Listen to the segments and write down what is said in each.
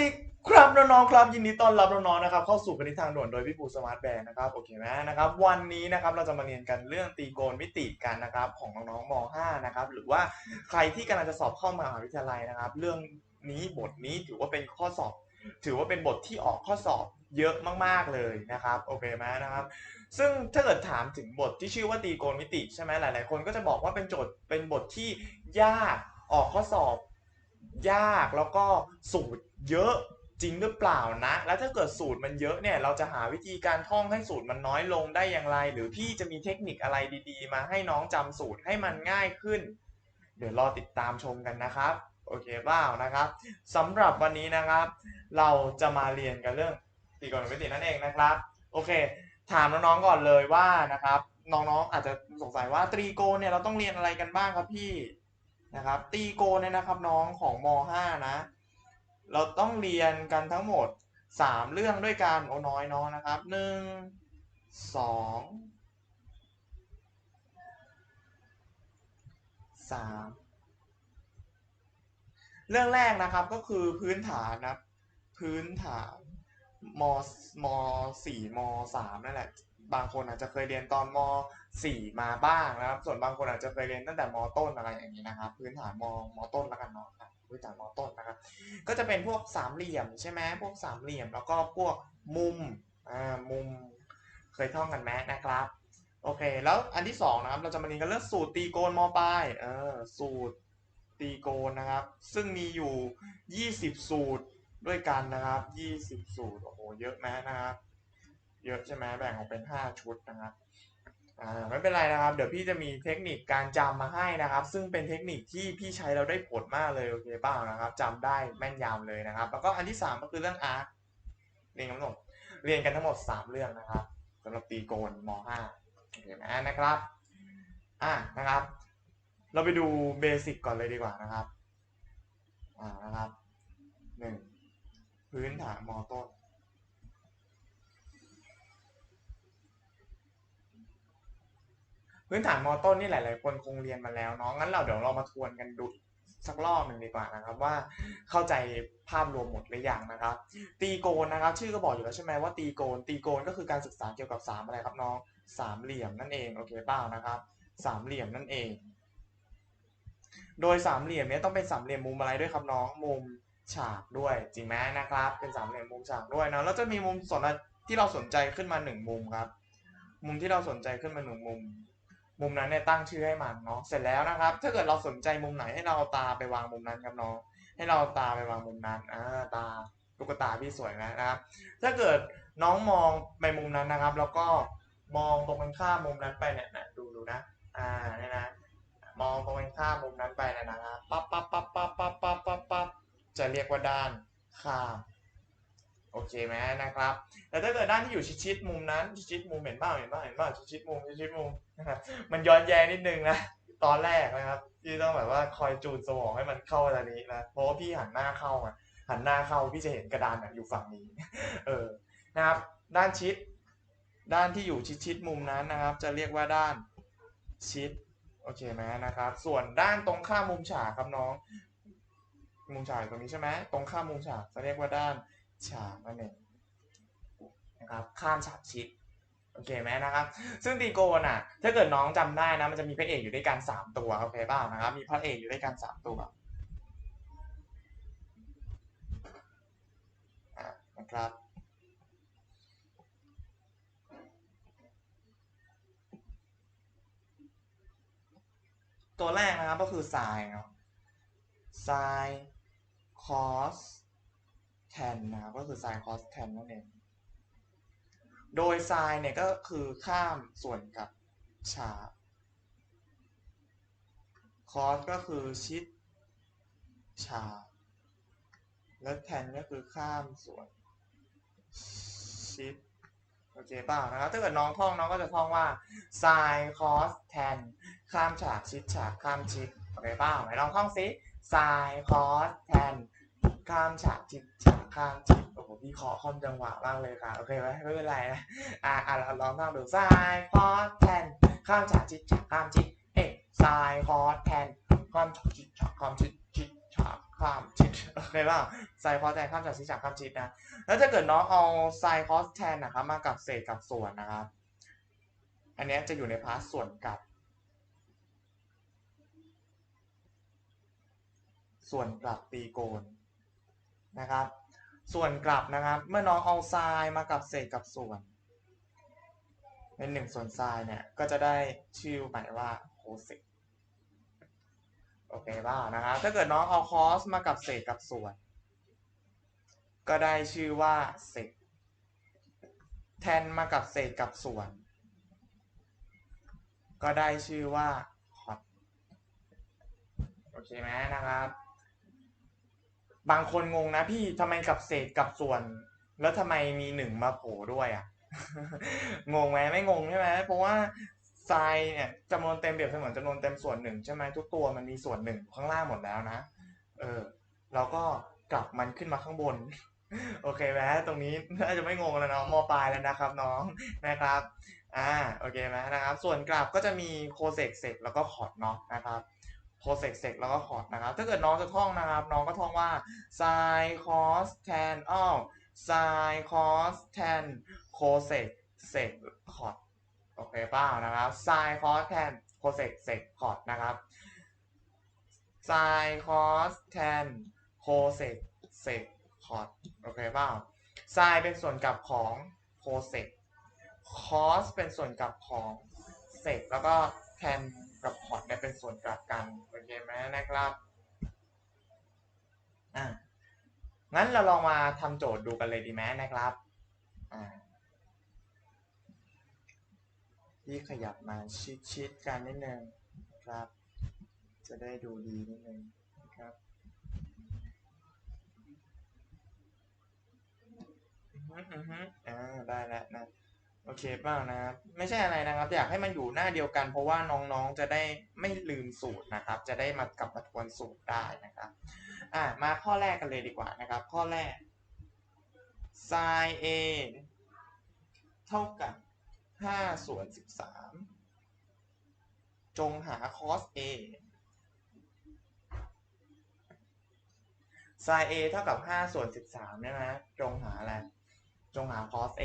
ดีครับน้องๆครับยินดีต้อนรับน้องๆนะครับเข้าสู่คณิทางด่วนโดยพี่ปูสมาร์ทแบนด์นะครับโอเคไหมนะครับวันนี้นะครับเราจะมาเรียนกันเรื่องตีโกณมิติกันนะครับของน้องๆม .5 นะครับหรือว่าใครที่กำลังจะสอบเข้ามหาวิทยาลัยนะครับ เรื่องนี้บทนี้ถือว่าเป็นข้อสอบ ถือว่าเป็นบทที่ออกข้อสอบเยอะมากๆเลยนะครับโอเคไหมนะครับซึ่งถ้าเกิดถามถึงบทที่ชื่อว่าตีโกณมิติใช่ไหมหลายๆ คนก็จะบอกว่าเป็นโจทย์เป็นบทที่ยากออกข้อสอบ ยากแล้วก็สูตร เยอะจริงหรือเปล่านะ แล้วถ้าเกิดสูตรมันเยอะเนี่ยเราจะหาวิธีการท่องให้สูตรมันน้อยลงได้อย่างไร หรือพี่จะมีเทคนิคอะไรดีๆ มาให้น้องจำสูตรให้มันง่ายขึ้น เดี๋ยวรอติดตามชมกันนะครับโอเคเปล่านะครับสำหรับวันนี้นะครับ เราจะมาเรียนกันเรื่องตีกลมิตินั่นเองนะครับ โอเค ถามน้องๆก่อนเลยว่านะครับ น้องๆอาจจะสงสัยว่าตรีโกณเนี่ยเราต้องเรียนอะไรกันบ้างครับพี่นะครับ ตีโกณเนี่ยนะครับน้องของม .5 นะ เราต้องเรียนกันทั้งหมด 3 เรื่องด้วยกันโอ้น้อยน้องนะครับ 1 2 3 เรื่องแรกนะครับก็คือพื้นฐานนะครับพื้นฐานมมสี่มสามนั่นแหละ บางคนอาจจะเคยเรียนตอนมสี่มาบ้างนะครับ ส่วนบางคนอาจจะเคยเรียนตั้งแต่มต้นอะไรอย่างนี้นะครับ พื้นฐานมมต้นแล้วกันเนาะครับ พื้นฐานมต้นนะครับ ก็จะเป็นพวกสามเหลี่ยมใช่ไหมพวกสามเหลี่ยม แล้วก็พวกมุมอ่ามุมเคยท่องกันไหมนะครับโอเค แล้วอันที่สองนะครับ เราจะมาเรียนกันเรื่องสูตรตีโกณมปลายเออสูตรตีโกณนะครับ ซึ่งมีอยู่ 20 สูตรด้วยกันนะครับ 20 สูตร โอ้โห เยอะไหมนะครับ เยอะใช่ไหมแบ่งออกเป็น 5 ชุดนะครับ อ่าไม่เป็นไรนะครับ เดี๋ยวพี่จะมีเทคนิคการจำมาให้นะครับ ซึ่งเป็นเทคนิคที่พี่ใช้เราได้ผลมากเลยโอเคเปล่านะครับจำได้แม่นยำเลยนะครับ แล้วก็อันที่3ก็คือเรื่องอาร์ตเรียนกันหมดเรียนกันทั้งหมด3เรื่องนะครับสำหรับตีโกนม .5 โอเคไหมนะครับอ่านะครับ เราไปดูเบสิกก่อนเลยดีกว่านะครับอ่านะครับหนึ่งพื้นฐานมต้น พื้นฐานมอต้นนี่หลาย ๆ คนคงเรียนมาแล้วเนาะงั้นเราเดี๋ยวเรามาทวนกันดูสักรอบหนึ่งดีกว่านะครับว่าเข้าใจภาพรวมหมดหรือยังนะครับ ตีโกนนะครับ ชื่อก็บอกอยู่แล้วใช่ไหมว่าตีโกน ตีโกนก็คือการศึกษาเกี่ยวกับสามอะไรครับน้องสามเหลี่ยมนั่นเองโอเคเปล่านะครับสามเหลี่ยมนั่นเอง โดยสามเหลี่ยมนี้ต้องเป็นสามเหลี่ยมมุมอะไรด้วยครับน้องมุมฉากด้วยจริงไหมนะครับ เป็นสามเหลี่ยมมุมฉากด้วยเนาะแล้วจะมีมุมสนที่เราสนใจขึ้นมาหนึ่งมุมครับ มุมที่เราสนใจขึ้นมาหนึ่งมุม มุมนั้นเนี่ยตั้งชื่อให้มันเนาะเสร็จแล้วนะครับ ถ้าเกิดเราสนใจมุมไหนให้เราเอาตาไปวางมุมนั้นครับน้องให้เราเอาตาไปวางมุมนั้นอ่าตาลูกตาพี่สวยนะครับ ถ้าเกิดน้องมองไปมุมนั้นนะครับ แล้วก็มองตรงกันข้ามมุมนั้นไปเนี่ยนะดูดูนะอ่าเนี่ยนะมองตรงกันข้ามมุมนั้นไปนะครับปั๊บปั๊บปั๊บปั๊บปั๊บปั๊บปั๊บจะเรียกว่าด้านข้าม โอเคไหมนะครับ แต่ถ้าเกิดด้านที่อยู่ชิดๆมุมนั้นชิดๆมุมเห็นบ้างเห็นบ้างเห็นบ้างชิดๆมุมชิดๆมุมนะครับมันย้อนแย้งนิดนึงนะตอนแรกนะครับที่ต้องแบบว่าคอยจูนสมองให้มันเข้าทางนี้นะเพราะว่าพี่หันหน้าเข้าอะหันหน้าเข้าพี่จะเห็นกระดานอยู่ฝั่งนี้ เออนะครับ ด้านชิด ด้านที่อยู่ชิดๆมุมนั้นนะครับ จะเรียกว่าด้านชิดโอเคไหมนะครับ ส่วนด้านตรงข้ามมุมฉากครับน้อง มุมฉากตรงนี้ใช่ไหมตรงข้ามมุมฉากจะเรียกว่าด้าน ฉากนั่นเองนะครับข้ามฉากชิดโอเคไหมนะครับ ซึ่งตีโกนอะ ถ้าเกิดน้องจำได้นะ มันจะมีพระเอกอยู่ด้วยกันสามตัวโอเคเปล่านะครับ มีพระเอกอยู่ด้วยกันสามตัวอะนะครับ ตัวแรกนะครับก็คือ sin เนาะ sin cos tan นะครับก็คือ sin cos tan นั่นเอง โดย sin เนี่ยก็คือข้ามส่วนกับฉาก cos ก็คือชิดฉากและ tan ก็คือข้ามส่วนชิดโอเคป่านะครับถ้าเกิดน้องท่องน้องก็จะท่องว่า sin cos tan ข้ามฉากชิดฉากข้ามชิดโอเคป่าไหนลองท่องซิ sin cos tan ข้ามฉากชิดฉากข้ามชิดโอ้โหพี่ขอคอมจังหวะมากเลยค่ะ โอเคไหมไม่เป็นไรนะ อ่าอ่าลองท่งดู sin cos tan ข้ามฉากชิดฉากข้ามชิดเอ๊ะ sin cos tan ข้ามฉากชิดฉากข้ามชิดชิดฉากข้ามชิดโอเคป่ะไซน์คอสแทนข้ามจากชิดจากข้ามชิดนะ แล้วถ้าเกิดน้องเอาไซน์คอสแทนนะครับมากับเศษกับส่วนนะครับ อันนี้จะอยู่ในพาร์ทส่วนกับ ส่วนกลับตีโกน นะครับ ส่วนกลับนะครับ เมื่อน้องเอาไซน์มากับเศษกับส่วน เป็นหนึ่งส่วนไซน์เนี่ย ก็จะได้ชื่อใหมายว่าโคเซกโอเคบ้านะครับ ถ้าเกิดน้องเอาคอสมากับเศษกับส่วน ก็ได้ชื่อว่าเศษแทนมากับเศษกับส่วน ก็ได้ชื่อว่าคอสโอเคไหมนะครับ บางคนงงนะพี่ทำไมกับเศษกับส่วน แล้วทำไมมีหนึ่งมาโผล่ด้วยอะงงไหมไม่งงใช่ไหมเพราะว่าไซน์เนี่ยจำนวนเต็มเปรียบเสมือนจำนวนเต็มส่วนหนึ่งใช่ไหมทุกตัวมันมีส่วนหนึ่งข้างล่างหมดแล้วนะ เออเราก็กลับมันขึ้นมาข้างบน โอเคไหมตรงนี้น่าจะไม่งงแล้วเนาะมอปลายแล้วนะครับน้องนะครับอ่าโอเคไหมนะครับ ส่วนกลับก็จะมีโคเซกเซกแล้วก็คอร์ดเนาะนะครับ โคเซกเซกแล้วก็คอร์ดนะครับ ถ้าเกิดน้องจะท่องนะครับ น้องก็ท่องว่า sin cos tan อ้าว sin cos tan cosec sec cot โอเคเปล่านะครับ sin cos tan cosec sec cot นะครับ sin cos tan cosec sec cot โอเคเปล่า sin เป็นส่วนกลับของ cosec cos เป็นส่วนกลับของ sec แล้วก็ tan กับ cot เนี่ยเป็นส่วนกลับกันโอเคไหมนะครับอะงั้นเราลองมาทำโจทย์ดูกันเลยดีไหมนะครับอ่าพี่ขยับมาชิดๆกันนิดนึงนครับ จะได้ดูดีนิดนึงนะครับอือฮึอือฮึอ่าได้แล้วนะ โอเคเปล่านะครับ ไม่ใช่อะไรนะครับ อยากให้มันอยู่หน้าเดียวกัน เพราะว่าน้องๆจะได้ไม่ลืมสูตรนะครับ จะได้มากลับมาทวนสูตรได้นะครับ อะมาข้อแรกกันเลยดีกว่านะครับ ข้อแรก sin a เท่ากับ5ส่วน13 จงหา cos a sin a เท่ากับ5ส่วน13ใช่ไหมจงหาอะไร จงหา cos a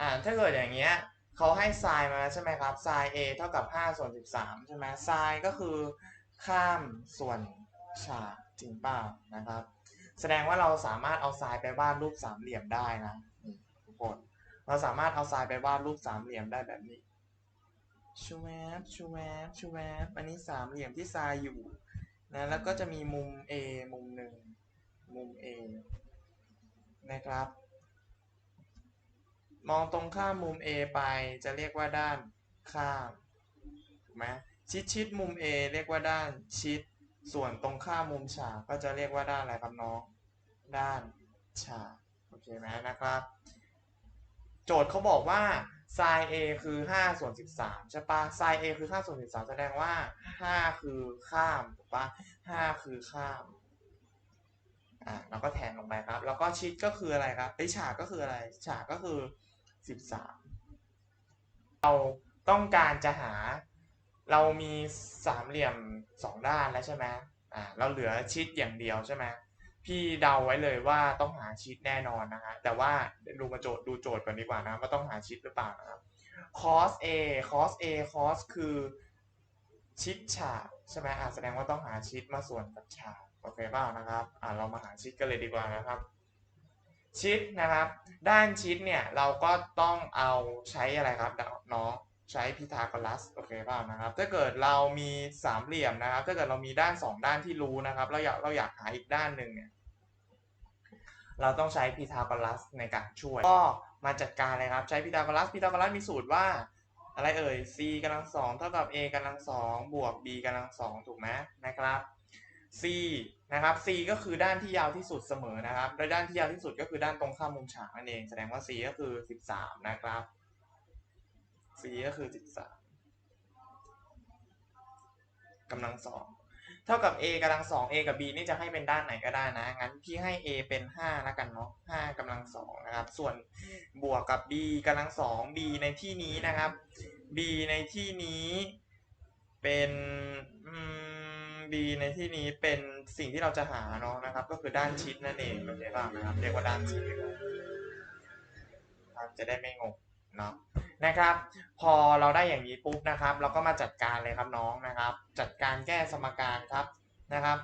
อ่าถ้าเกิดอย่างเงี้ยเขาให้ sin มาใช่ไหมครับ sin a เท่ากับ 5 ส่วน 13 ใช่ไหม sin ก็คือข้ามส่วนฉากจริงเปล่านะครับ แสดงว่าเราสามารถเอาทรายไปวาดรูปสามเหลี่ยมได้นะทุกคนเราสามารถเอาทรายไปวาดรูปสามเหลี่ยมได้แบบนี้ชูแวบชูแวบชูแวบอันนี้สามเหลี่ยมที่ทรายอยู่นะแล้วก็จะมีมุม A มุมหนึ่งมุม A นะครับ มองตรงข้ามมุม A ไปจะเรียกว่าด้านข้ามถูกไหมชิดชิดมุม A เรียกว่าด้านชิด ส่วนตรงข้ามมุมฉากก็จะเรียกว่าด้านอะไรครับน้อง ด้านฉากโอเคไหมนะครับ โจทย์เขาบอกว่า sin a คือ 5 ส่วน 13 ใช่ปะ sin a คือ 5 ส่วน 13 แสดงว่า 5 คือข้ามถูกปะ5คือข้ามอ่าเราก็แทนลงไปครับ แล้วก็ชิดก็คืออะไรครับไอฉากก็คืออะไร ฉากก็คือ 13 เราต้องการจะหาเรามีสามเหลี่ยมสองด้านแล้วใช่ไหมอ่าเราเหลือชิดอย่างเดียวใช่ไหมพี่เดาไว้เลยว่าต้องหาชิดแน่นอนนะฮะแต่ว่าดูมาโจทย์ดูโจทย์ก่อนดีกว่านะว่าต้องหาชิดหรือเปล่านะครับ cos a cos a cos คือชิดฉากใช่ไหมอ่าแสดงว่าต้องหาชิดมาส่วนกับฉากโอเคเปล่านะครับอ่าเรามาหาชิดกันเลยดีกว่านะครับ ชิดนะครับ ด้านชิดเนี่ยเราก็ต้องเอาใช้อะไรครับน้องใช้พีทาโกรัสโอเคเปล่านะครับ ถ้าเกิดเรามีสามเหลี่ยมนะครับ ถ้าเกิดเรามีด้านสองด้านที่รู้นะครับเราอยากเราอยากหาอีกด้านหนึ่งเนี่ยเราต้องใช้พีทาโกรัสในการช่วย ก็มาจัดการเลยครับ ใช้พีทาโกรัสพีทาโกรัสมีสูตรว่าอะไรเอ่ย c กำลังสองเท่ากับ a กำลังสองบวก b กำลังสองถูกไหมนะครับ c นะครับ c ก็คือด้านที่ยาวที่สุดเสมอนะครับโดยด้านที่ยาวที่สุดก็คือด้านตรงข้ามมุมฉากนั่นเอง แสดงว่า c ก็คือ 13 นะครับ c ก็คือ 13กำลังสองเท่ากับ a กำลังสอง a กับ b นี่จะให้เป็นด้านไหนก็ได้นะ งั้นพี่ให้ a เป็น5แล้วกันเนาะ5กำลังสองนะครับ ส่วนบวกกับ b กำลังสอง b ในที่นี้นะครับ b ในที่นี้เป็น b ดีในที่นี้เป็นสิ่งที่เราจะหาเนาะนะครับ ก็คือด้านชิดนั่นเองโอเคป่ะนะครับเรียกว่าด้านชิดครับจะได้ไม่งงเนาะนะครับ พอเราได้อย่างนี้ปุ๊บนะครับ เราก็มาจัดการเลยครับน้องนะครับ จัดการแก้สมการครับนะครับ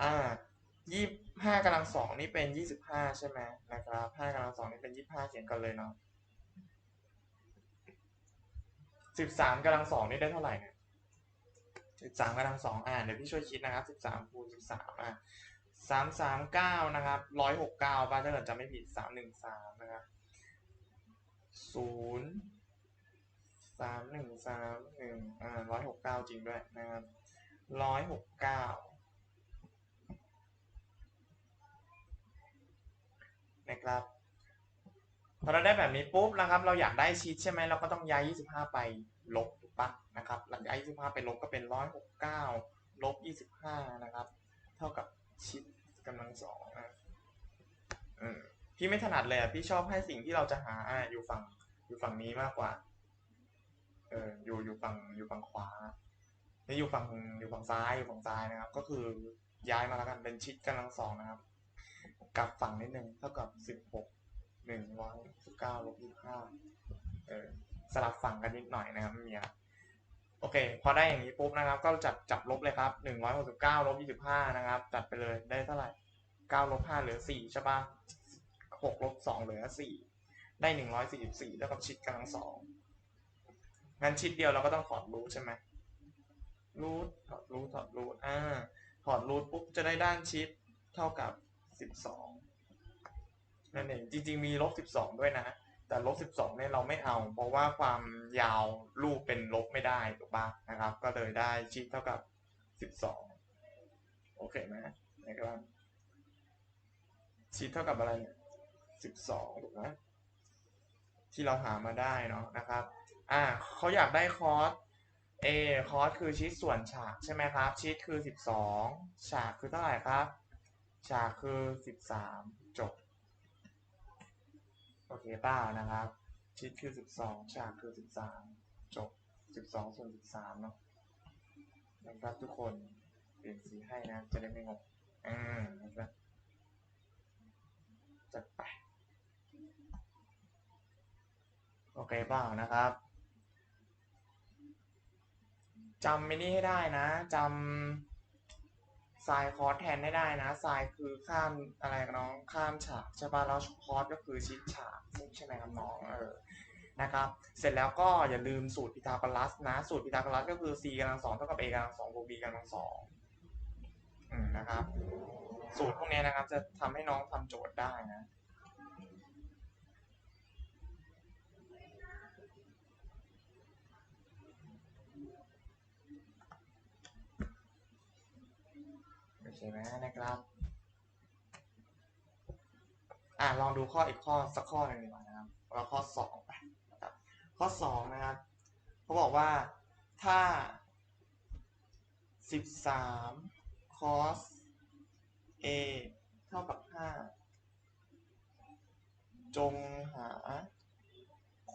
อ่ายี่ห้ากำลังสองนี่เป็นยี่สิบห้าใช่ไหมนะครับห้ากำลังสองนี่เป็นยี่ห้าเขียนกันเลยเนาะสิบสามกำลังสองนี่ได้เท่าไหร่เนี่ย สิบสามกำลังสองอ่านเดี๋ยวพี่ช่วยคิดนะครับสิบสามคูณสิบสามอะสามสามเก้านะครับร้อยหกเก้าป่ะถ้าเกิดจำไม่ผิดสามหนึ่งสามนะครับศูนย์สามหนึ่งสามหนึ่งอ่าร้อยหกเก้าจริงด้วยนะครับร้อยหกเก้านะครับพอเราได้แบบนี้ปุ๊บนะครับ เราอยากได้ชีทใช่ไหมเราก็ต้องย้าย 25 ไปลบ ถูกนะครับหลังย้าย25 ไปลบก็เป็น 169 ลบ 25 นะครับ เท่ากับชีทกำลังสองอะพี่ไม่ถนัดเลยอะพี่ชอบให้สิ่งที่เราจะหาอะอยู่ฝั่งอยู่ฝั่งนี้มากกว่า เอออยู่อยู่ฝั่งอยู่ฝั่งขวานี่อยู่ฝั่งอยู่ฝั่งซ้ายอยู่ฝั่งซ้ายนะครับ ก็คือย้ายมาแล้วกันเป็นชิดกำลังสองนะครับ กลับฝั่งนิดนึงเท่ากับสิบหกหนึ่งร้อยสิบเก้าลบยี่ห้าเออสลับฝั่งกันนิดหน่อยนะครับไม่มีอะไร โอเค พอได้อย่างนี้ปุ๊บนะครับ ก็จับจับลบเลยครับหนึ่งร้อยหกสิบเก้าลบยี่สิบห้านะครับจัดไปเลยได้เท่าไหร่เก้าลบห้าเหลือสี่ใช่ปะหกลบสองเหลือสี่ได้หนึ่งร้อยสี่สิบสี่แล้วกับชิดกำลังสองงั้นชิดเดียวเราก็ต้องถอดรูทใช่ไหมรูทถอดรูทถอดรูทอ่าถอดรูทปุ๊บจะได้ด้านชิดเท่ากับสิบสองนั่นเองจริงๆมีลบสิบสองด้วยนะ แต่ลบสิบสองเนี่ยเราไม่เอา เพราะว่าความยาวรูปเป็นลบไม่ได้ถูกปะนะครับ ก็เลยได้ชิดเท่ากับสิบสองโอเคไหมนะครับชิดเท่ากับอะไรเนี่ยสิบสองถูกไหมที่เราหามาได้เนาะนะครับอ่าเขาอยากได้คอส A คอสคือชิดส่วนฉากใช่ไหมครับชิดคือสิบสองฉากคือเท่าไหร่ครับ ฉากคือสิบสามจบ โอเคเปล่านะครับ ชิดคือสิบสองฉากคือสิบสามจบสิบสองส่วนสิบสามเนาะนะครับทุกคนเปลี่ยนสีให้นะ จะได้ไม่งงอืมนะครับจัดไป โอเคเปล่านะครับจำไม่นี่ให้ได้นะจำ ทรายคอร์สแทนได้ได้นะทรายคือข้ามอะไรกันน้องข้ามฉากใช่ป่ะแล้วคอร์สก็คือชิดฉากใช่ไหมครับน้องเออนะครับเสร็จแล้วก็อย่าลืมสูตรพีทาโกรัสนะ สูตรพีทาโกรัสก็คือ c กำลังสองเท่ากับ a กำลังสองบวก b กำลังสองอืมนะครับ สูตรพวกนี้นะครับจะทำให้น้องทำโจทย์ได้นะ โอเคไหมนะครับ อ่าลองดูข้ออีกข้อสักข้อหนึ่งดีกว่านะครับ เราข้อสองไปนะครับ ข้อสองนะครับเขาบอกว่าถ้าสิบสาม cos a เท่ากับห้าจงหา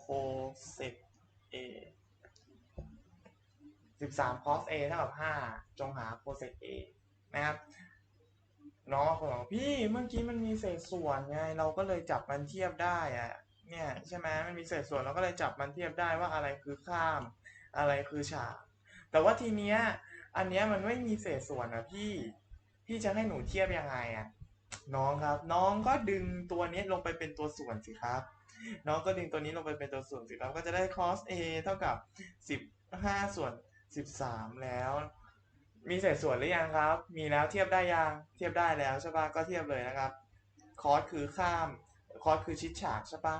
cosec a สิบสาม cos a เท่ากับห้าจงหา cosec a นะครับน้องคนบอกพี่เมื่อกี้มันมีเศษส่วนไง เราก็เลยจับมันเทียบได้อะเนี่ยใช่ไหมมันมีเศษส่วนเราก็เลยจับมันเทียบได้ว่าอะไรคือข้าม อะไรคือฉากแต่ว่าทีเนี้ยอันเนี้ยมันไม่มีเศษส่วนอะพี่พี่จะให้หนูเทียบยังไงอะน้องครับ น้องก็ดึงตัวนี้ลงไปเป็นตัวส่วนสิครับ น้องก็ดึงตัวนี้ลงไปเป็นตัวส่วนสิครับ ก็จะได้ cos a เท่ากับสิบห้าส่วนสิบสามแล้ว มีเศษส่วนหรือยังครับ มีแล้วเทียบได้ยัง เทียบได้แล้วใช่ปะก็เทียบเลยนะครับ คอสคือข้าม คอสคือชิดฉากใช่ปะ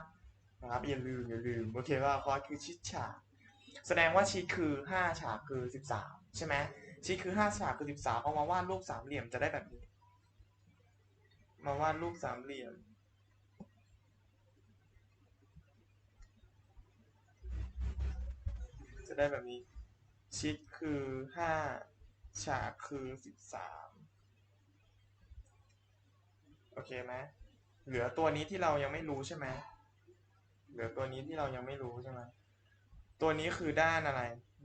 นะครับอย่าลืมอย่าลืมโอเคว่าคอสคือชิดฉาก แสดงว่าชิดคือห้าฉากคือสิบสามใช่ไหมชิดคือห้าฉากคือสิบสามเอามาวาดรูปสามเหลี่ยมจะได้แบบนี้ มาวาดรูปสามเหลี่ยมจะได้แบบนี้ ชิดคือห้า ฉากคือสิบสามโอเคไหมเหลือตัวนี้ที่เรายังไม่รู้ใช่ไหมเหลือตัวนี้ที่เรายังไม่รู้ใช่ไหมตัวนี้คือด้านอะไร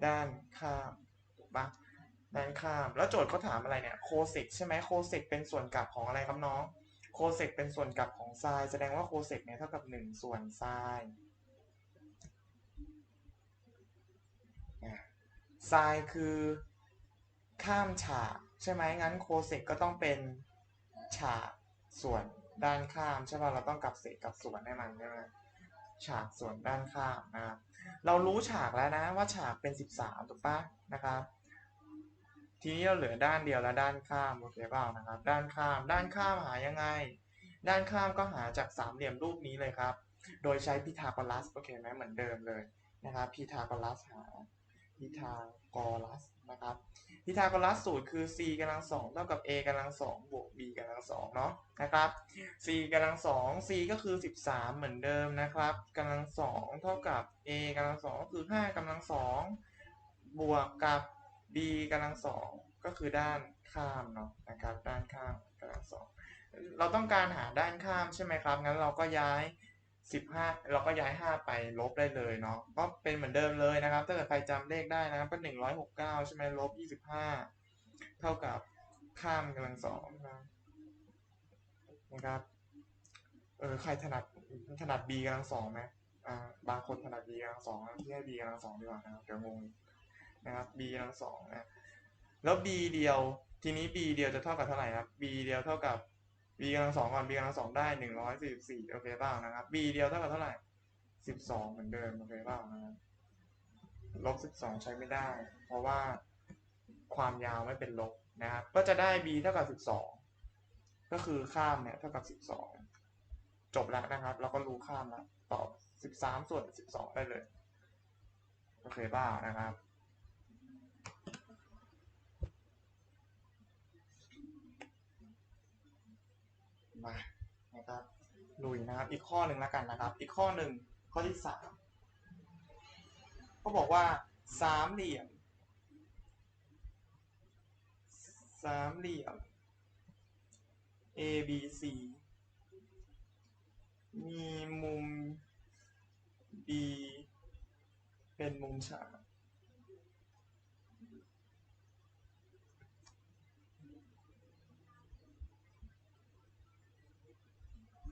ด้านข้ามถูกปะด้านข้าม แล้วโจทย์เขาถามอะไรเนี่ยโคเซกใช่ไหมโคเซกเป็นส่วนกลับของอะไรครับน้องโคเซกเป็นส่วนกลับของไซน์แสดงว่าโคเซกเนี่ยเท่ากับ1ส่วนไซน์ไซน์คือ ข้ามฉากใช่ไหมงั้นโคเซกก็ต้องเป็นฉากส่วนด้านข้ามใช่ป่ะเราต้องกลับเศษกับส่วนให้มันใช่ไหมฉากส่วนด้านข้ามนะครับเรารู้ฉากแล้วนะว่าฉากเป็น 13ถูกปะนะครับทีนี้เราเหลือด้านเดียวแล้วด้านข้ามโอเคเปล่านะครับ ด้านข้ามด้านข้ามหายังไง ด้านข้ามก็หาจากสามเหลี่ยมรูปนี้เลยครับ โดยใช้พีทาโกรัสโอเคไหมเหมือนเดิมเลยนะครับพีทาโกรัสหา พีทากรัสนะครับพีทากรัสสูตรคือ c กำลังสองเท่ากับ a กำลังสองบวก b กำลังสองเนาะนะครับ c กำลังสอง c ก็คือ 13 เหมือนเดิมนะครับกำลังสองเท่ากับ a กำลังสองก็คือ 5กำลังสองบวกกับ b กำลังสองก็คือด้านข้ามเนาะนะครับ ด้านข้ามกำลังสองเราต้องการหาด้านข้ามใช่ไหมครับงั้นเราก็ย้าย 15 เราก็ย้าย 5 ไปลบได้เลยเนาะก็เป็นเหมือนเดิมเลยนะครับ ถ้าเกิดใครจำเลขได้นะครับก็ 169 ใช่ไหมลบ 25 เท่ากับข้ามกำลังสองนะครับเออใครถนัดถนัด b กำลังสองไหมอ่าบางคนถนัด b กำลังสองที่ให้ b กำลังสองดีกว่านะครับเดี๋ยวงงนะครับ b กำลังสองนะแล้ว b เดียวทีนี้ b เดียวจะเท่ากับเท่าไหร่ครับ b เดียวเท่ากับ b กำลังสองก่อน b กำลังสองได้หนึ่งร้อยสี่สิบสี่โอเคเปล่านะครับ b เดียวเท่ากับเท่าไหร่สิบสองเหมือนเดิมโอเคเปล่านะครับลบสิบสองใช้ไม่ได้ เพราะว่าความยาวไม่เป็นลบนะครับ ก็จะได้ b เท่ากับสิบสองก็คือข้ามเนี่ยเท่ากับสิบสองจบแล้วนะครับ เราก็รู้ข้ามแล้วตอบสิบสามส่วนสิบสองได้เลย โอเคเปล่านะครับ มานะครับลุยนะครับ อีกข้อหนึ่งแล้วกันนะครับ อีกข้อหนึ่งข้อที่สามเขาบอกว่าสามเหลี่ยมสามเหลี่ยม A B C มีมุม B เป็นมุมฉาก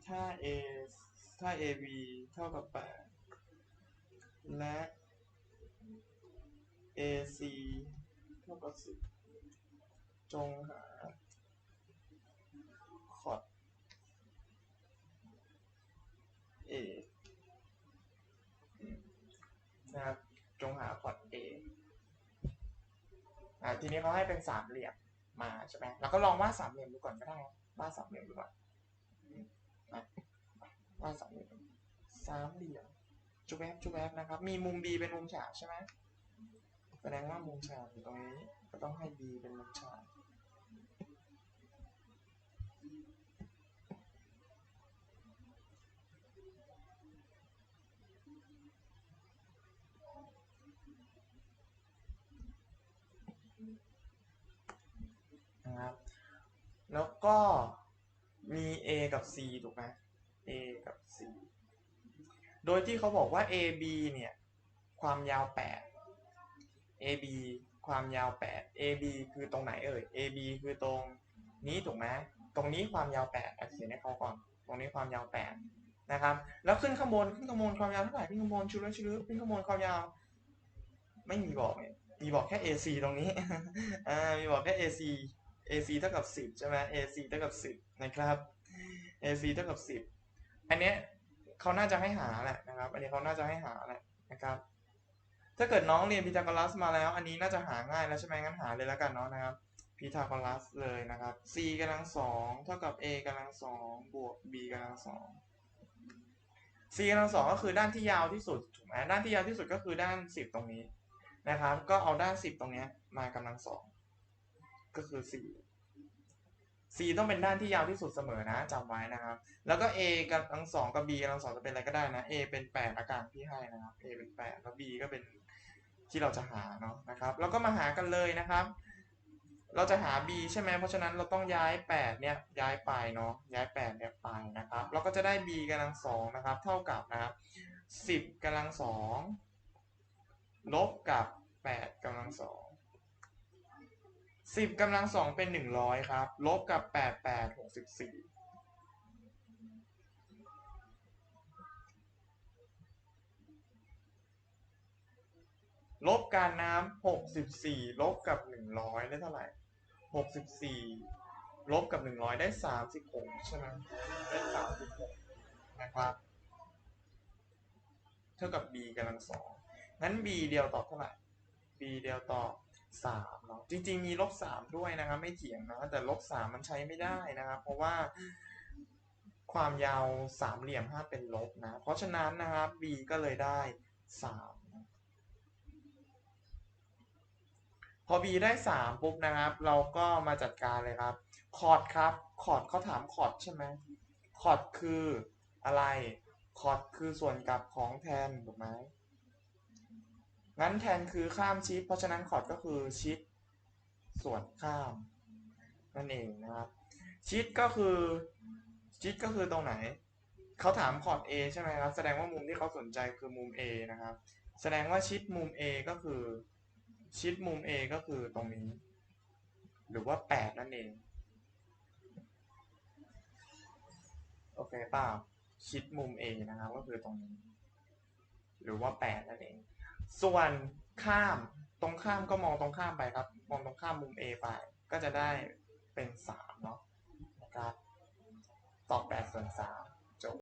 ถ้า A ถ้า AB เท่ากับ 8 และ AC เท่ากับ 10 จงหาคอร์ด A นะครับจงหาคอร์ด A อ่าทีนี้เขาให้เป็นสามเหลี่ยมมาใช่ไหมเราก็ลองวาดสามเหลี่ยมดูก่อนก็ได้วาดสามเหลี่ยมดูก่อน วาดสามเหลี่ยมสามเหลี่ยมจุบแวบจุบแวบนะครับ มีมุม B เป็นมุมฉากใช่ไหมแสดงว่ามุมฉากอยู่ตรงนี้ ก็ต้องให้ B เป็นมุมฉากนะครับ แล้วก็ มี A กับ C ถูกไหม A กับ C โดยที่เขาบอกว่า AB เนี่ย ความยาว 8 AB ความยาว 8 AB คือตรงไหนเอ่ย AB คือตรงนี้ถูกไหมตรงนี้ความยาว8อะเขียนให้เขาก่อน ตรงนี้ความยาว 8 นะครับ แล้วขึ้นข้างบน ขึ้นข้างบนความยาวเท่าไหร่ ขึ้นข้างบนชุดละชุดขึ้นข้างบนความยาว ไม่มีบอกเนี่ยมีบอกแค่ AC ตรงนี้ อ่า มีบอกแค่ AC AC เท่ากับ 10 ใช่ไหม AC เท่ากับ 10 นะครับ AC เท่ากับ 10 อันเนี้ยเขาน่าจะให้หาแหละนะครับ อันนี้เขาน่าจะให้หาแหละนะครับ ถ้าเกิดน้องเรียนพีทาโกรัสมาแล้ว อันนี้น่าจะหาง่ายแล้วใช่ไหมงั้นหาเลยแล้วกันเนาะนะครับพีทาโกรัสเลยนะครับ c กำลังสองเท่ากับ a กำลังสองบวก b กำลังสอง c กำลังสองก็คือด้านที่ยาวที่สุดถูกไหมด้านที่ยาวที่สุดก็คือด้าน 10 ตรงนี้นะครับ ก็เอาด้าน 10 ตรงนี้มากำลังสอง ก็คือ4 C ต้องเป็นด้านที่ยาวที่สุดเสมอนะจำไว้นะครับ แล้วก็ A กำลังสองกับ B กำลังสองจะเป็นอะไรก็ได้นะ A เป็น 8 อาการที่ให้นะครับ A เป็น 8 แล้ว B ก็เป็นที่เราจะหาเนาะนะครับ แล้วก็มาหากันเลยนะครับ เราจะหา b ใช่ไหมเพราะฉะนั้นเราต้องย้าย 8 เนี่ยย้ายไปเนาะย้าย 8 เนี่ยไปนะครับ เราก็จะได้ b กำลังสองนะครับ เท่ากับนะครับ10กำลังสองลบกับ8กำลังสอง สิบกำลังสองเป็นหนึ่งร้อยครับ ลบกับแปดแปดหกสิบสี่ลบการน้ำหกสิบสี่ลบกับหนึ่งร้อยได้เท่าไหร่หกสิบสี่ลบกับหนึ่งร้อยได้สามสิบหกใช่ไหมได้สามสิบหกนะครับ เท่ากับ b กำลังสองงั้น b เดียวตอบเท่าไหร่ b เดียวตอบ สามเนาะจริง ๆ มีลบสามด้วยนะครับ ไม่เถียงนะ แต่ลบสามมันใช้ไม่ได้นะครับ เพราะว่าความยาวสามเหลี่ยมห้าเป็นลบนะ เพราะฉะนั้นนะครับ b ก็เลยได้สามพอ b ได้สามปุ๊บนะครับ เราก็มาจัดการเลยครับ คอร์ดครับ คอร์ดเขาถามคอร์ดใช่ไหมคอร์ดคืออะไร คอร์ดคือส่วนกลับของแทนถูกไหม งั้นแทนคือข้ามชิดเพราะฉะนั้นคอร์ดก็คือชิดส่วนข้าม นั่นเองนะครับชิดก็คือชิดก็คือตรงไหน เขาถามคอร์ด A ใช่ไหมครับ แสดงว่ามุมที่เขาสนใจคือมุม A นะครับ แสดงว่าชิดมุม A ก็คือชิดมุม A ก็คือตรงนี้ หรือว่า 8 นั่นเอง โอเคป่าชิดมุม A นะครับ ก็คือตรงนี้ หรือว่า 8 นั่นเอง ส่วนข้ามตรงข้ามก็มองตรงข้ามไปครับ มองตรงข้ามมุม A ไป ก็จะได้เป็น3เนาะนะครับตอบ8ส่วน3